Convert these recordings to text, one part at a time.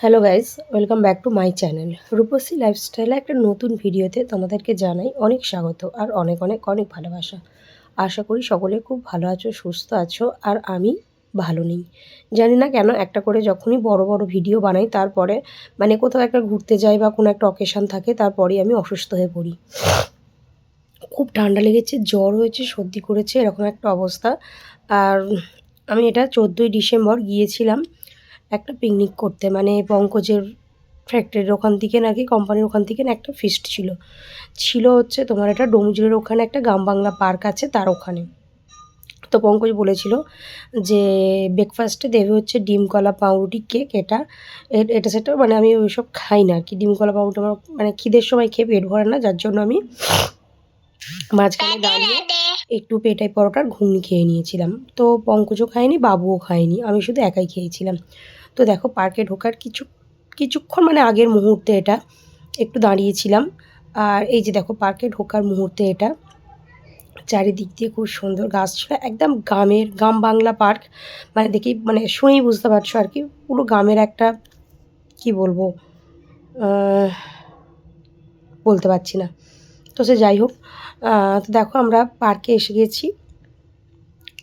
Hello guys welcome back to my channel Rupashi লাইফস্টাইলে একটা নতুন ভিডিওতে তোমাদেরকে জানাই অনেক স্বাগত আর অনেক অনেক অনেক ভালোবাসা। আশা করি সকলে খুব ভালো আছো, সুস্থ আছো আর আমি ভালো নেই। জানি না কেন একটা করে যখনই বড় বড় ভিডিও বানাই, তারপরে মানে কোথাও একটা ঘুরতে যাই বা কোনো একটা অকেশান থাকে, তারপরেই আমি অসুস্থ হয়ে পড়ি। খুব ঠান্ডা লেগেছে, জ্বর হয়েছে, সর্দি করেছে, এরকম একটা অবস্থা। আর আমি এটা চোদ্দোই ডিসেম্বর গিয়েছিলাম। একটা পিকনিক করতে। মানে পঙ্কজের ফ্যাক্টরির ওখান থেকে নাকি কোম্পানির ওখান থেকে না একটা ফিস্ট ছিল। ছিল হচ্ছে তোমার এটা ডোমজুরের ওখানে একটা গ্রাম বাংলা পার্ক আছে তার ওখানে। তো পঙ্কজ বলেছিল যে ব্রেকফাস্টে দেবে হচ্ছে ডিম কলা পাউরুটি কেক এটা। এটা সেটা মানে আমি ওইসব খাই না। কি ডিম কলা পাউরুটি আমার মানে খিদের সময় খেয়ে পেট ভরে না যার জন্য আমি মাঝখানে দাঁড়িয়ে একটু পেটাই পরোটার ঘুগনি খেয়ে নিয়েছিলাম। তো পঙ্কজও খায়নি বাবুও খায়নি। আমি শুধু একাই খেয়েছিলাম। তো দেখো পার্কে ঢোকার কিছু, কিছুক্ষণ মানে আগের মুহূর্তে এটা, একটু দাঁড়িয়েছিলাম। আর এই যে দেখো পার্কে ঢোকার মুহূর্তে এটা, চারিদিক দিয়ে খুব সুন্দর গাছ ছিল একদম গ্রামের, গ্রাম বাংলা পার্ক মানে দেখি মানে শুনেই বুঝতে পারছ আর কি, পুরো গ্রামের একটা, কি বলব বলতে পারছি না। তো সে যাই হোক তো দেখো আমরা পার্কে এসে গেছি।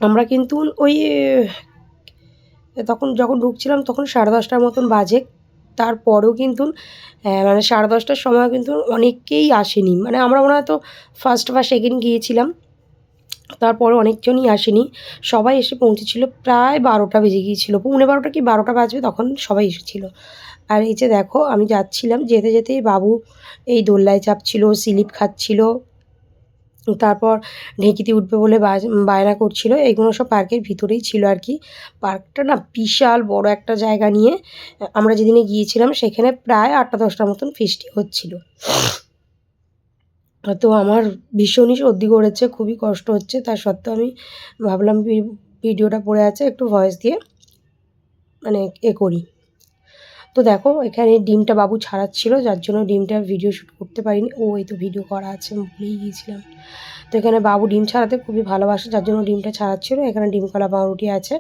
আমরা কিন্তু ওই তখন যখন ঢুকছিলাম তখন সাড়ে দশটার মতন বাজে। তারপরেও কিন্তু মানে সাড়ে দশটার সময় কিন্তু অনেকেই আসেনি। মানে আমরা মনে হয়তো ফার্স্ট বা সেকেন্ড গিয়েছিলাম। তারপরে অনেকজনই আসেনি। সবাই এসে পৌঁছেছিল প্রায় বারোটা বেজে গিয়েছিল। পৌনে বারোটা কি বারোটা বাজবে তখন সবাই এসেছিল। আর এই যে দেখো আমি যাচ্ছিলাম যেতে যেতেই বাবু এই দোল্লায় চাপছিল, স্লিপ খাচ্ছিল তারপর ঢেঁকিতে উঠবে বলে বায়না করছিল। এগুলো সব পার্কের ভিতরেই ছিল আর কি। পার্কটা না বিশাল বড় একটা জায়গা নিয়ে আমরা যেদিনে গিয়েছিলাম সেখানে প্রায় আটটা দশটার মতন ফিস্টি হচ্ছিল। তো আমার ভীষণই সর্দি করেছে, খুবই কষ্ট হচ্ছে। তা সত্ত্বেও আমি ভাবলাম ভিডিওটা পড়ে আছে, একটু ভয়েস দিয়ে মানে এ করি। তো দেখো, এখানে ডিমটা বাবু ছাড়াচ্ছিল, যার জন্য ডিমটার ভিডিও শ্যুট করতে পারিনি। ও এই তো ভিডিও করা আছে ভুলেই গিয়েছিলাম। তো এখানে বাবু ডিম ছাড়াতে খুবই ভালোবাসে, যার জন্য ডিমটা ছাড়াচ্ছিল। এখানে ডিম কলা পাউরুটি আছে।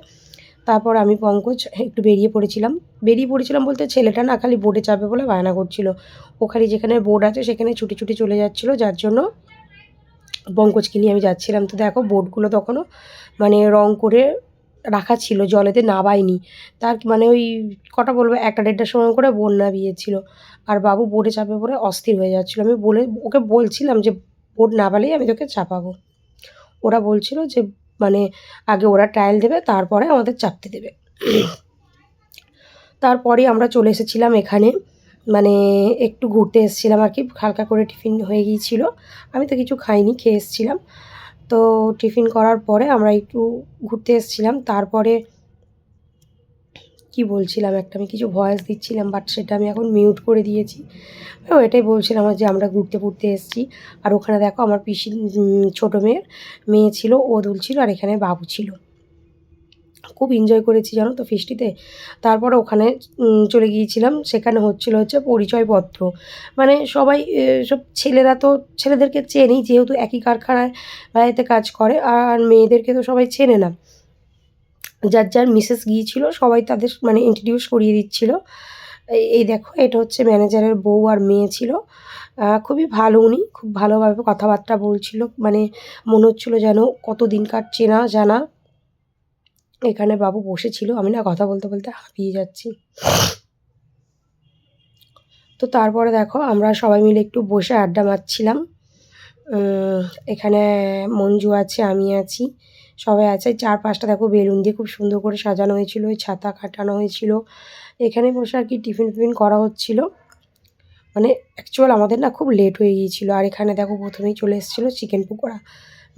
তারপর আমি পঙ্কজ একটু বেরিয়ে পড়েছিলাম। বেরিয়ে পড়েছিলাম বলতে ছেলেটা না খালি বোর্ডে চাপে বলে বায়না করছিল। ও খালি যেখানে বোর্ড আছে সেখানে ছুটি ছুটি চলে যাচ্ছিল, যার জন্য পঙ্কজকে নিয়ে আমি যাচ্ছিলাম। তো দেখো বোর্ডগুলো তখনও মানে রং করে রাখা ছিল, জলেতে নাবায়নি। তার মানে ওই কটা বলব, একটা দেড়টার সময় করে বোন নামিয়েছিল আর বাবু বোটে চাপে পড়ে অস্থির হয়ে যাচ্ছিল। আমি বলে, ওকে বলছিলাম যে বোর্ড নাবালেই আমি তোকে চাপাবো। ওরা বলছিল যে মানে আগে ওরা ট্রায়াল দেবে, তারপরে আমাদের চাপতে দেবে। তারপরে আমরা চলে এসেছিলাম এখানে। মানে একটু ঘুরতে এসেছিলাম আর কি, হালকা করে টিফিন হয়ে গিয়েছিল। আমি তো কিছু খাইনি, খেয়ে এসেছিলাম। তো টিফিন করার পরে আমরা একটু ঘুরতে এসেছিলাম। তারপরে কি বলছিলাম? একটা আমি কিছু ভয়েস দিচ্ছিলাম বাট সেটা আমি এখন মিউট করে দিয়েছি। এটাই বলছিলাম যে আমরা ঘুরতে ফুরতে এসেছি। আর ওখানে দেখো আমার পিসি ছোটো মেয়ের মেয়ে ছিল, ও দুল ছিল, আর এখানে বাবু ছিল। খুব এনজয় করেছি, জানো তো ফিস্টিতে তারপরে ওখানে চলে গিয়েছিলাম। সেখানে হচ্ছিল হচ্ছে পরিচয়পত্র। মানে সবাই সব ছেলেরা তো ছেলেদেরকে চেনেই, যেহেতু একই কারখানায় এতে কাজ করে, আর মেয়েদেরকে তো সবাই চেনে না। যার যার মিসেস গিয়েছিল, সবাই তাদের মানে ইন্ট্রোডিউস করিয়ে দিচ্ছিল। এই- দেখো, এটা হচ্ছে ম্যানেজারের বউ আর মেয়ে ছিল। খুবই ভালো উনি, খুব ভালোভাবে কথাবার্তা বলছিল। মানে মনে হচ্ছিল যেন কত দিনকার চেনা জানা এখানে বাবু বসেছিল। আমি না কথা বলতে বলতে হাঁপিয়ে যাচ্ছি। তো তারপরে দেখো, আমরা সবাই মিলে একটু বসে আড্ডা মারছিলাম। এখানে মঞ্জু আছে, আমি আছি। সবাই আছে। চার পাঁচটা দেখো বেলুন দিয়ে খুব সুন্দর করে সাজানো হয়েছিল ছাতা কাটানো হয়েছিল। এখানে বসে আর কি টিফিন টিফিন করা হচ্ছিল। মানে অ্যাকচুয়াল আমাদের না খুব লেট হয়ে গিয়েছিল। আর এখানে দেখো প্রথমেই চলে এসেছিল চিকেন পকোড়া।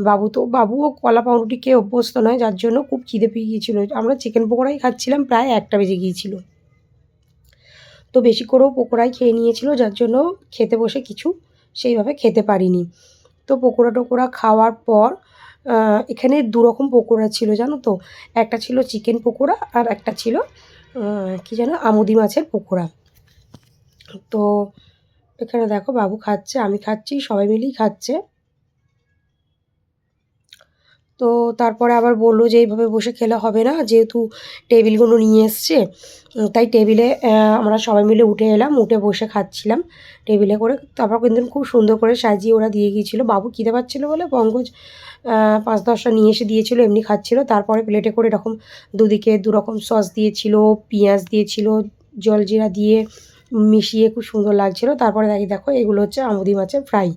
বাবু তো, বাবুও কলা পাউরুটি খেয়ে অভ্যস্ত নয়, যার জন্য খুব খিদে পেয়ে গিয়েছিল। আমরা চিকেন পকোড়াই খাচ্ছিলাম, প্রায় একটা বেজে গিয়েছিল। তো বেশি করেও পকোড়াই খেয়ে নিয়েছিল, যার জন্য খেতে বসে কিছু সেইভাবে খেতে পারিনি। তো পকোড়া টকোড়া খাওয়ার পর এখানে দু রকম পকোড়া ছিল, জানো তো? একটা ছিল চিকেন পকোড়া আর একটা ছিল কি যেন, আমুদি মাছের পকোড়া। তো এখানে দেখো, বাবু খাচ্ছে, আমি খাচ্ছি, সবাই মিলেই খাচ্ছে। তো তারপরে আবার বলল যে, এইভাবে বসে খেলে হবে না। যেহেতু টেবিলগুলো নিয়ে এসছে তাই টেবিলে আমরা সবাই মিলে উঠে এলাম। উঠে বসে খাচ্ছিলাম টেবিলে করে। তারপর কিন্তু খুব সুন্দর করে সাজিয়ে ওরা দিয়ে গিয়েছিল। বাবু খিদে পাচ্ছিলো বলে পঙ্কজ পাঁচ দশটা নিয়ে এসে দিয়েছিল, এমনি খাচ্ছিলো। তারপরে প্লেটে করে এরকম দুদিকে দু রকম সস দিয়েছিল, পেঁয়াজ দিয়েছিল জলজিরা দিয়ে মিশিয়ে খুব সুন্দর লাগছিল। তারপরে দেখি, দেখো, এগুলো হচ্ছে আমুদি মাছের ফ্রাই।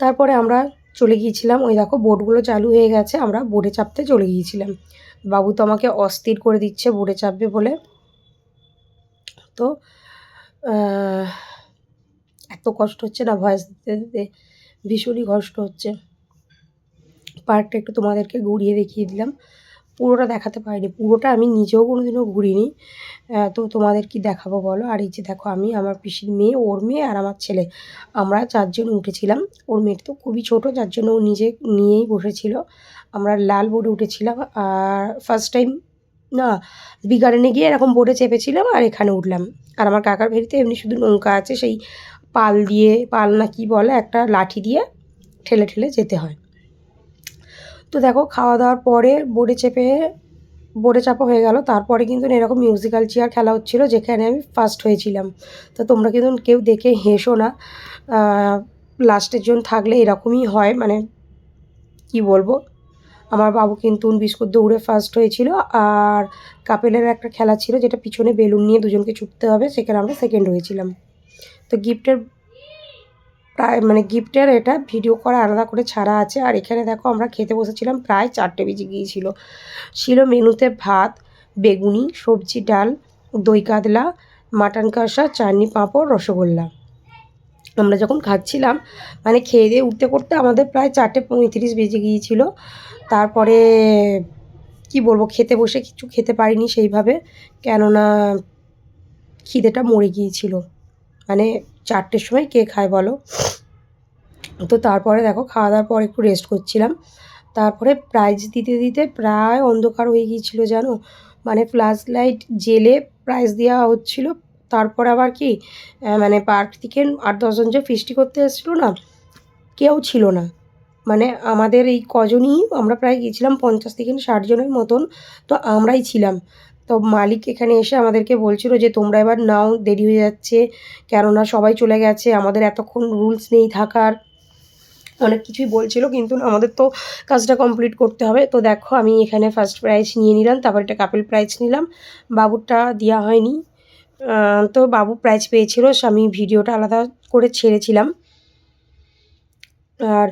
তারপরে আমরা চলে গিয়েছিলাম। ওই দেখো বোর্ডগুলো চালু হয়ে গেছে, আমরা বোর্ডে চাপতে চলে গিয়েছিলাম। বাবু তো আমাকে অস্থির করে দিচ্ছে বোর্ডে চাপবে বলে। তো এত কষ্ট হচ্ছে না, ভয়েস দিতে দিতে ভীষণই কষ্ট হচ্ছে। পার্কটা একটু তোমাদেরকে ঘুরিয়ে দেখিয়ে দিলাম। পুরোটা দেখাতে পারিনি। পুরোটা আমি নিজেও কোনোদিনও ঘুরিনি। আহ, তো তোমাদের কি দেখাবো বলো? আর এই যে দেখো আমি আমার পিসির মেয়ে ওর মেয়ে আর আমার ছেলে। আমরা চারজন উঠেছিলাম। ওর মেয়েটা তো খুবই ছোট যার জন্য ও নিজে নিয়েই বসেছিল। আমরা লাল বোর্ডে উঠেছিলাম। আর ফার্স্ট টাইম না বিগার্ডেনে গিয়ে এরকম বোর্ডে চেপেছিলাম আর এখানে উঠলাম। আর আমার কাকার ভেরিতে এমনি শুধু নৌকা আছে সেই পাল দিয়ে পাল না কি বলে একটা লাঠি দিয়ে ঠেলে ঠেলে যেতে হয়। তো দেখো, খাওয়া দাওয়ার পরে বোর্ডে চেপে, বোর্ডে চাপা হয়ে গেল। তারপরে কিন্তু এরকম মিউজিক্যাল চেয়ার খেলা হচ্ছিল, যেখানে আমি ফার্স্ট হয়েছিলাম। তো তোমরা কিন্তু কেউ দেখে হেসো না। লাস্টের জন থাকলে এরকমই হয়। মানে কি বলব? আমার বাবু কিন্তু বিস্কুট দৌড়ে ফার্স্ট হয়েছিল। আর কাপেলের একটা খেলা ছিল, যেটা পিছনে বেলুন নিয়ে দুজনকে ছুটতে হবে, সেখানে আমরা সেকেন্ড হয়েছিলাম। তো গিফটের প্রায় মানে গিফটের এটা ভিডিও করা আলাদা করে ছাড়া আছে। আর এখানে দেখো আমরা খেতে বসেছিলাম প্রায় চারটে বেজে গিয়েছিল। ছিল মেনুতে ভাত, বেগুনি, সবজি, ডাল, দই কাতলা, মাটন কষা, চাটনি পাঁপড়, রসগোল্লা। আমরা যখন খাচ্ছিলাম মানে খেয়ে দিয়ে উঠতে করতে আমাদের প্রায় চারটে পঁয়ত্রিশ বেজে গিয়েছিল। তারপরে কি বলব, খেতে বসে কিছু খেতে পারিনি সেইভাবে। কেননা খিদেটা মরে গিয়েছিল। মানে চারটের সময় কে খায় বলো? তো তারপরে দেখো খাওয়া দাওয়ার পর একটু রেস্ট করছিলাম। তারপরে প্রাইজ দিতে দিতে প্রায় অন্ধকার হয়ে গিয়েছিল জানো? মানে ফ্ল্যাশ লাইট জেলে প্রাইজ দেওয়া হচ্ছিল। তারপর আবার কি মানে পার্ক থেকে আট দশজন যে ফিস্টি করতে এসেছিল না, কেউ ছিল না। মানে আমাদের এই কজনই আমরা প্রায় গিয়েছিলাম পঞ্চাশ থেকে ষাট জনের মতন। তো আমরাই ছিলাম। তো মালিক এখানে এসে আমাদেরকে বলছিল যে, তোমরা এবার নাও, দেরি হয়ে যাচ্ছে। কেননা সবাই চলে গেছে, আমাদের এতক্ষণ রুলস নেই থাকার। অনেক কিছুই বলছিল, কিন্তু আমাদের তো কাজটা কমপ্লিট করতে হবে। তো দেখো, আমি এখানে ফার্স্ট প্রাইজ নিয়ে নিলাম, তারপর একটা কাপেল প্রাইজ নিলাম। বাবুরটা দেওয়া হয়নি। তো বাবু প্রাইজ পেয়েছিল আমি ভিডিওটা আলাদা করে ছেড়েছিলাম। আর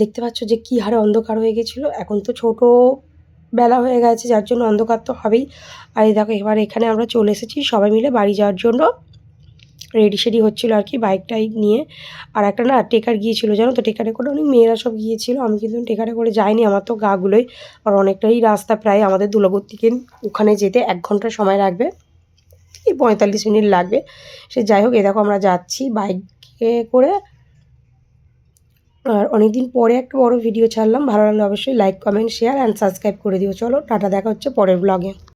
দেখতে পাচ্ছ যে, কী হারে অন্ধকার হয়ে গেছিল। এখন তো ছোট বেলা হয়ে গেছে, যার জন্য অন্ধকার তো হবেই। আর এই দেখো, এবার এখানে আমরা চলে এসেছি সবাই মিলে বাড়ি যাওয়ার জন্য। রেডি সেডি হচ্ছিল আর কি বাইক টাইক নিয়ে। আর একটা না টেকার গিয়েছিল, জানো তো? টেকারে করে অনেক মেয়েরা সব গিয়েছিল। আমি কিন্তু টেকারে করে যাইনি, আমার তো গাগুলোই। আর অনেকটাই রাস্তা প্রায় আমাদের দুলাপুর থেকে ওখানে যেতে এক ঘণ্টা সময় লাগবে। এই পঁয়তাল্লিশ মিনিট লাগবে। সে যাই হোক, এ দেখো আমরা যাচ্ছি বাইকে করে। আর অনেকদিন পরে একটা বড় ভিডিও ছাড়লাম। ভালো লাগলে অবশ্যই like comment share and subscribe করে দিও। চলো, টাটা, দেখা হচ্ছে পরের ব্লগে